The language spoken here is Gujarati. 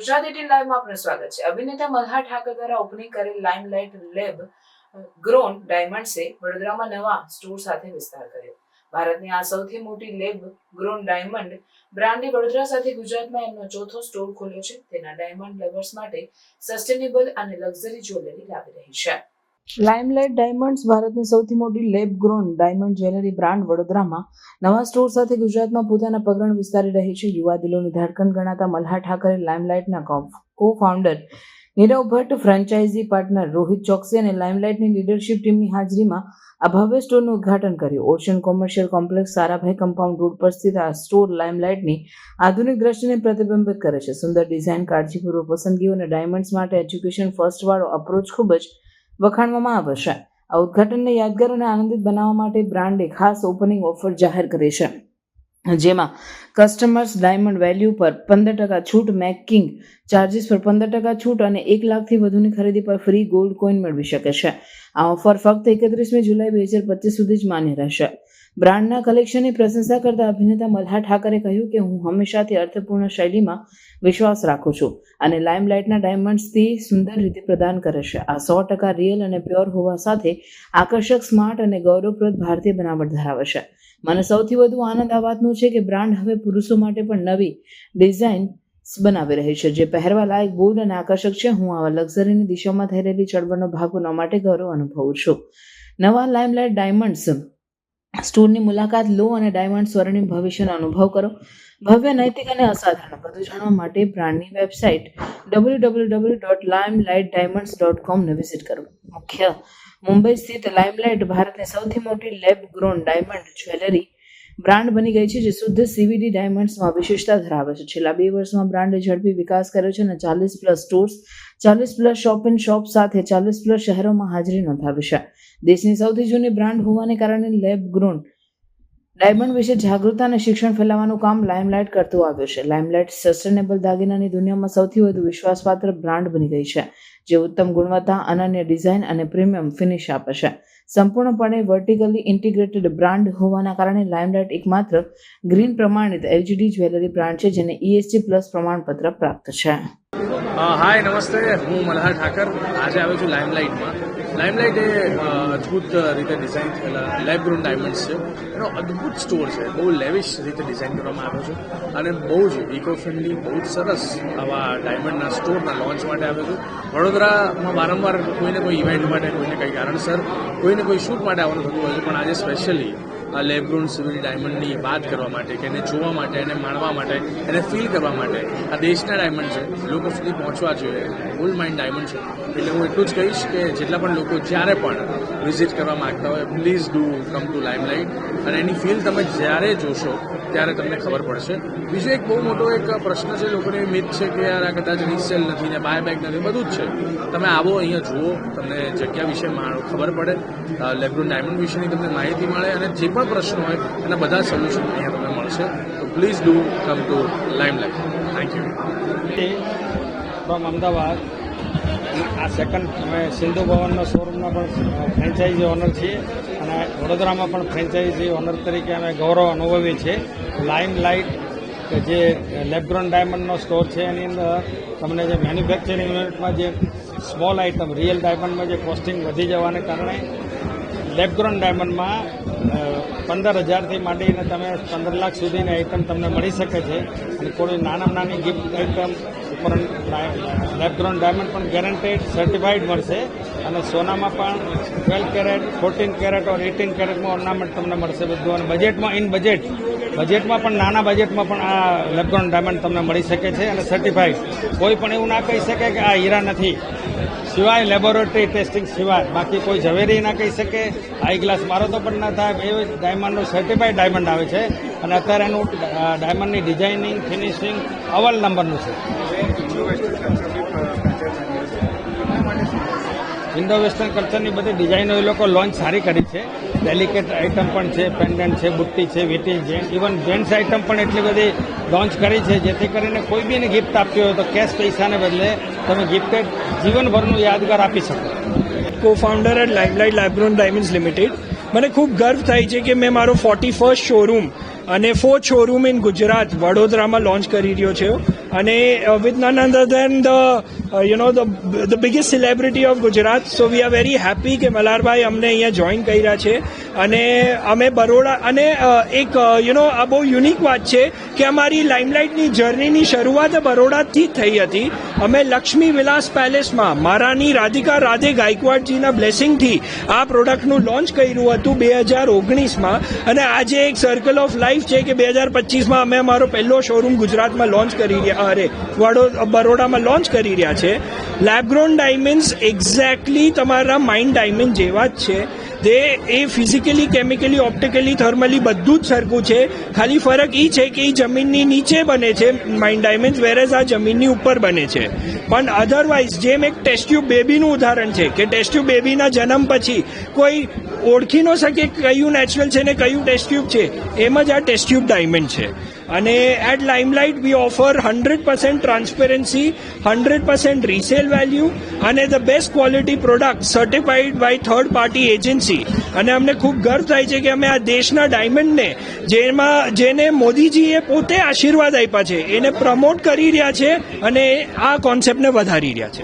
ગુજરાત એટીન લાઈવમાં આપનું સ્વાગત છે. અભિનેતા મલ્હાર ઠાકર દ્વારા ઓપનિંગ કરેલ લાઇમલાઇટ લેબ ગ્રોન ડાયમંડ્સે વડોદરામાં નવા સ્ટોર સાથે વિસ્તાર કર્યો. ભારતની આ સૌથી મોટી લેબ ગ્રોન ડાયમંડ બ્રાન્ડે વડોદરા સાથે ગુજરાતમાં એમનો ચોથો સ્ટોર ખોલ્યો છે. તેના ડાયમંડ લવર્સ માટે સસ્ટેનેબલ અને લક્ઝરી જ્વેલરી લાવી રહી છે. લાઇમલાઇટ ડાયમંડ્સ ભારતની સૌથી મોટી lab grown diamond jewellery brand વડોદરામાં નવા સ્ટોર સાથે ગુજરાતમાં પોતાના પગરણ વિસ્તારી રહી છે. યુવા દિલોની ધડકન ગણાતા Malhar Thackeray લાઇમલાઇટના co founder Nirav Bhatt franchise partner Rohit Choksi અને લાઇમલાઇટની લીડરશિપ ટીમની હાજરીમાં આ ભવ્ય સ્ટોરનું ઉદ્ઘાટન કર્યું. Ocean commercial complex Sarabhai compound road પર સ્થિત આ સ્ટોર લાઇમલાઇટની આધુનિક દ્રષ્ટિને પ્રતિબિંબિત કરે છે. સુંદર ડિઝાઇન કાળજીપૂર્વક પસંદગીઓ અને ડાયમંડ્સ માટે એજ્યુકેશન ફર્સ્ટવાળો અપ્રોચ ખૂબ જ વખાણવામાં આવશે આ ઉદઘાટનને યાદગાર અને આનંદિત બનાવવા માટે બ્રાન્ડે ખાસ ઓપનિંગ ઓફર જાહેર કરી છે. જેમાં કસ્ટમર્સ ડાયમંડ વેલ્યુ પર પંદર ટકા છૂટ, મેકિંગ ચાર્જિસ પર પંદર ટકા છૂટ અને એક લાખથી વધુની ખરીદી પર ફ્રી ગોલ્ડ કોઈન મેળવી શકે છે. આ ઓફર ફક્ત એકત્રીસમી જુલાઈ બે હજાર પચીસ સુધી જ માન્ય રહેશે. બ્રાન્ડના કલેક્શનની પ્રશંસા કરતા અભિનેતા મલ્હાર ઠાકરે કહ્યું કે હું હંમેશાથી અર્થપૂર્ણ શૈલીમાં વિશ્વાસ રાખું છું અને લાઇમલાઇટના ડાયમંડ્સથી સુંદર રીતે પ્રદાન કરે છે. આ સો ટકા રિયલ અને પ્યોર હોવા સાથે આકર્ષક, સ્માર્ટ અને ગૌરવપ્રદ ભારતીય બનાવટ ધરાવે છે. મને સૌથી વધુ આનંદ આ વાતનો છે કે બ્રાન્ડ હવે પુરુષો માટે પણ નવી ડિઝાઇન બનાવી રહી છે, જે પહેરવા લાયક, બોલ્ડ અને આકર્ષક છે. હું આવા લક્ઝરીની દિશામાં થઈ રહેલી ચળવળનો ભાગ બનવા માટે ગૌરવ અનુભવું છું. નવા લાઇમલાઇટ ડાયમંડ્સ સ્ટોરની મુલાકાત લો અને ડાયમંડ સ્વર્ણિમ ભવિષ્યનો અનુભવ કરો. ભવ્ય, નૈતિક અને અસાધારણ. બધું જાણવા માટે બ્રાન્ડની website W W W dot lime light diamonds dot કોમને visit કરો. મુખ્ય, મુંબઈ સ્થિત લાઇમલાઇટ ભારતની સૌથી મોટી lab grown diamond jewellery brand બની ગઈ છે જે શુદ્ધ સીવીડી ડાયમંડ્સમાં વિશેષતા ધરાવે છે. છેલ્લા બે વર્ષમાં બ્રાન્ડે ઝડપી વિકાસ કર્યો છે અને ચાલીસ પ્લસ સ્ટોર્સ, ચાલીસ પ્લસ શોપ ઇન શોપ સાથે ચાલીસ પ્લસ શહેરોમાં હાજરી નોંધાવી છે. દેશની સૌથી જૂની બ્રાન્ડ હોવાને કારણે લેબ ગ્રોન ડાયમંડ વિશે જાગૃતતા અને શિક્ષણ ફેલાવવાનું કામ લાઇમલાઇટ કરતું આવ્યું છે. લાઇમલાઇટ સસ્ટેનેબલ દાગીનાની દુનિયામાં સૌથી વધુ વિશ્વાસપાત્ર બ્રાન્ડ બની ગઈ છે, જે ઉત્તમ ગુણવત્તા, અનન્ય ડિઝાઇન અને પ્રીમિયમ ફિનિશ આપે છે. સંપૂર્ણપણે વર્ટિકલી ઇન્ટિગ્રેટેડ બ્રાન્ડ હોવાના કારણે લાઇમલાઇટ એકમાત્ર ગ્રીન પ્રમાણિત એલજીડી જ્વેલરી બ્રાન્ડ છે, જેને ઈએસજી પ્લસ પ્રમાણપત્ર પ્રાપ્ત છે. હાય, નમસ્તે. હું મલ્હાર ઠાકર. આજે આવ્યો છું લાઇમલાઇટમાં. લાઇમલાઇટ એ અદ્ભુત રીતે ડિઝાઇન થયેલા લેબ ગ્રોન ડાયમંડ્સ છે. એનો અદ્ભુત સ્ટોર છે. બહુ લેવિશ રીતે ડિઝાઇન કરવામાં આવ્યો છે. અને બહુ જ ઇકો ફ્રેન્ડલી બહુ જ સરસ આવા ડાયમંડના સ્ટોરના લોન્ચ માટે આવ્યો છું. વડોદરામાં વારંવાર કોઈને કોઈ ઇવેન્ટ માટે, કોઈને કંઈ કારણસર, કોઈને કોઈ શૂટ માટે આવવાનું થતું હોય છે. પણ આજે સ્પેશિયલી આ લેબ્રોન સિવિલ ડાયમંડની વાત કરવા માટે કે એને જોવા માટે એને માણવા માટે એને ફીલ કરવા માટે આ દેશના ડાયમંડ છે. લોકો સુધી પહોંચવા જોઈએ. ગોલ્ડ માઇન્ડ ડાયમંડ છે. એટલે હું એટલું જ કહીશ કે જેટલા પણ લોકો જ્યારે પણ વિઝિટ કરવા માગતા હોય please do come to Limelight અને એની ફીલ તમે જ્યારે જોશો ત્યારે તમને ખબર પડશે. બીજો એક બહુ મોટો એક પ્રશ્ન છે, લોકોને મિથ છે કે યાર આ કદાચ રીસેલ નથી ને બાય બેક નથી, બધું જ છે. તમે આવો, અહીંયા જુઓ, તમને જગ્યા વિશે ખબર પડે. લેબ્રોન ડાયમંડ વિશેની તમને માહિતી મળે અને જે પણ પ્રશ્નો હોય, એના બધા સોલ્યુશન અહીંયા તમને મળશે. તો please do come to Limelight thank you from Ahmedabad. આ સેકન્ડ અમે સિંધુ ભવનના શોરૂમના પણ ફ્રેન્ચાઇઝી ઓનર છીએ. અને વડોદરામાં પણ ફ્રેન્ચાઇઝી ઓનર તરીકે અમે ગૌરવ અનુભવીએ છીએ લાઇમ લાઇટ કે જે લેબગ્રોન ડાયમંડનો સ્ટોર છે, એની અંદર તમને જે મેન્યુફેક્ચરિંગ યુનિટમાં જે સ્મોલ આઇટમ રિયલ ડાયમંડમાં જે કોસ્ટિંગ વધી જવાને કારણે લેબગ્રોન ડાયમંડમાં પંદર હજારથી માંડીને તમે પંદર લાખ સુધીની આઇટમ તમને મળી શકે છે. અને કોઈ નાના નાની ગિફ્ટ આઇટમ ઉપર લેબગ્રોન ડાયમંડ પણ ગેરંટેડ સર્ટિફાઈડ મળશે. અને સોનામાં પણ twelve carat fourteen carat or eighteen કેરેટમાં ornament તમને મળશે બધું. અને બજેટમાં ઇન બજેટ બજેટમાં પણ, નાના બજેટમાં પણ આ લેબગ્રોન ડાયમંડ તમને મળી શકે છે અને સર્ટિફાઈડ કોઈ પણ એવું ના કહી શકે કે આ હીરા નથી. સિવાય લેબોરેટરી ટેસ્ટિંગ સિવાય. બાકી કોઈ ઝવેરી ના કહી શકે. આઈ ગ્લાસ મારો તો પણ ના થાય. એ ડાયમંડનું સર્ટિફાઈડ ડાયમંડ આવે છે. અને અત્યારે એનું ડાયમંડની ડિઝાઇનિંગ ફિનિશિંગ અવલ નંબરનું છે. ઇન્ડો વેસ્ટર્ન કલ્ચરની બધી ડિઝાઇનો એ લોકો લોન્ચ સારી કરી છે. ડેલિકેટ આઇટમ પણ છે, પેન્ડન્ટ છે, બુટ્ટી છે, વીટી છે ઇવન જેન્ટ્સ આઇટમ પણ એટલી બધી લોન્ચ કરી છે, જેથી કરીને કોઈ બીને ગિફ્ટ આપતી હોય તો કેશ પૈસાને બદલે તમે ગિફ્ટેડ જીવનભરનું યાદગાર આપી શકો. Co founder at Limelight lab grown diamonds limited મને ખૂબ ગર્વ થાય છે કે મેં મારો ફોર્ટી ફર્સ્ટ શોરૂમ અને ફોર્થ શોરૂમ ઇન ગુજરાત વડોદરામાં લોન્ચ કરી રહ્યો છે. અને with none other than the you know the the biggest celebrity of Gujarat so we are very happy કે મલારભાઈ અમને અહીંયા જોઈન કર્યા છે. અને અમે બરોડા, અને એક યુ નો આ બહુ યુનિક વાત છે કે અમારી લાઇમલાઇટની જર્નીની શરૂઆત બરોડાથી જ થઈ હતી. અમે લક્ષ્મી વિલાસ પેલેસમાં મહારાણી રાધિકા રાધે ગાયકવાડજીના બ્લેસિંગથી આ પ્રોડક્ટનું લોન્ચ કર્યું હતું બે હજાર ઓગણીસમાં. અને આજે એક સર્કલ ઓફ લાઈફ છે કે બે હજાર પચીસમાં અમે અમારો પહેલો શોરૂમ ગુજરાતમાં લોન્ચ કરી રહ્યા અરે બરોડામાં લોન્ચ કરી રહ્યા છે. લેબગ્રોન ડાયમંડ્સ એક્ઝેક્ટલી તમારા માઇન્ડ ડાયમંડ જેવા જ છે. તે એ ફિઝિકલી કેમિકલી ઓપ્ટિકલી થર્મલી બધું જ સરખું છે. ખાલી ફરક એ છે કે એ જમીનની નીચે બને છે માઇન્ડ ડાયમંડ વેરેઝ આ જમીનની ઉપર બને છે. પણ અધરવાઇઝ જેમ એક ટેસ્ટ્યુબ બેબીનું ઉદાહરણ છે, કે ટેસ્ટ્યુબ બેબીના જન્મ પછી કોઈ ઓળખી ન શકે કયું નેચરલ છે ને કયું ટેસ્ટ્યુબ છે, એમ જ આ ટેસ્ટ્યુબ ડાયમંડ છે. અને at Limelight we offer hundred percent transparency hundred percent resale value અને the best quality product certified by third party agency અને અમને ખૂબ ગર્વ થાય છે કે અમે આ દેશના ડાયમંડને જેમાં, જેને મોદીજીએ પોતે આશીર્વાદ આપ્યા છે, એને પ્રમોટ કરી રહ્યા છે અને આ કોન્સેપ્ટને વધારી રહ્યા છે.